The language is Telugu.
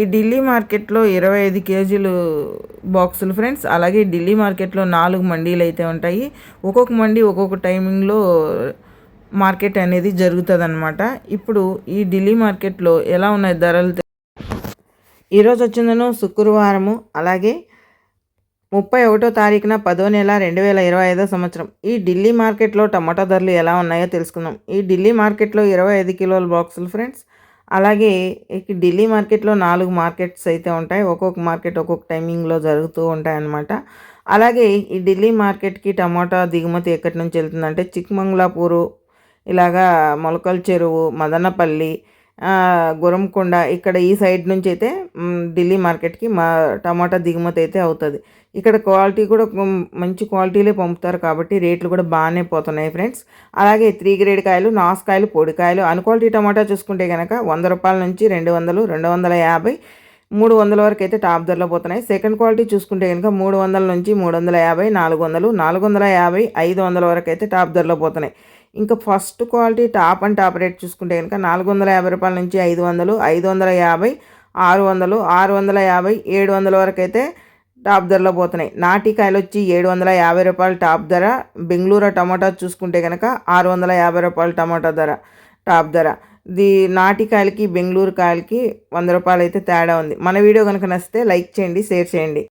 ఈ ఢిల్లీ మార్కెట్లో ఇరవై ఐదు కేజీలు బాక్సులు ఫ్రెండ్స్. అలాగే ఢిల్లీ మార్కెట్లో నాలుగు మండీలు అయితే ఉంటాయి. ఒక్కొక్క మండీ ఒక్కొక్క టైమింగ్లో మార్కెట్ అనేది జరుగుతుంది అనమాట ఇప్పుడు ఈ ఢిల్లీ మార్కెట్లో ఎలా ఉన్నాయి ధరలు? ఈరోజు వచ్చిందను శుక్రవారము. అలాగే ముప్పై ఒకటో తారీఖున పదో నెల రెండు వేల ఇరవై ఐదో సంవత్సరం. ఈ ఢిల్లీ మార్కెట్లో టమాటా ధరలు ఎలా ఉన్నాయో తెలుసుకుందాం. ఈ ఢిల్లీ మార్కెట్లో ఇరవై ఐదు కిలోల బాక్సులు ఫ్రెండ్స్. అలాగే ఢిల్లీ మార్కెట్లో నాలుగు మార్కెట్స్ అయితే ఉంటాయి. ఒక్కొక్క మార్కెట్ ఒక్కొక్క టైమింగ్లో జరుగుతూ ఉంటాయి అన్నమాట అలాగే ఈ ఢిల్లీ మార్కెట్కి టమాటా దిగుమతి ఎక్కడి నుంచి వెళ్తుందంటే చిక్మంగళాపూరు ఇలాగా మొలకల చెరువు మదనపల్లి గురంకొండ ఇక్కడ ఈ సైడ్ నుంచి అయితే ఢిల్లీ మార్కెట్కి మా టమాటా దిగుమతి అయితే అవుతుంది. ఇక్కడ క్వాలిటీ కూడా మంచి క్వాలిటీలే పంపుతారు కాబట్టి రేట్లు కూడా బాగానే పోతున్నాయి ఫ్రెండ్స్. అలాగే త్రీ గ్రేడ్ కాయలు నాసుకాయలు పొడికాయలు అన్క్వాలిటీ టమాటా చూసుకుంటే కనుక వంద రూపాయల నుంచి రెండు వందలు రెండు వందల యాభై మూడు వందల వరకు అయితే టాప్ ధరలో పోతున్నాయి. సెకండ్ క్వాలిటీ చూసుకుంటే కనుక మూడు వందల నుంచి మూడు వందల యాభై నాలుగు వందలు నాలుగు వందల యాభై ఐదు వందల వరకు అయితే టాప్ ధరలో పోతున్నాయి. ఇంకా first quality top and top rate చూసుకుంటే కనుక నాలుగు వందల యాభై రూపాయల నుంచి ఐదు వందలు ఐదు వందల యాభై ఆరు వందలు ఆరు వందల యాభై ఏడు వందల వరకు అయితే టాప్ ధరలో పోతున్నాయి. నాటికాయలు వచ్చి ఏడు వందల యాభై రూపాయలు టాప్ ధర. బెంగళూరు టమాటా చూసుకుంటే కనుక ఆరు వందల యాభై రూపాయలు టమాటా ధర టాప్ ధర. ది నాటికాయలకి బెంగళూరు కాయలకి వంద రూపాయలు అయితే తేడా ఉంది. మన వీడియో కనుక నచ్చితే లైక్ చేయండి షేర్ చేయండి.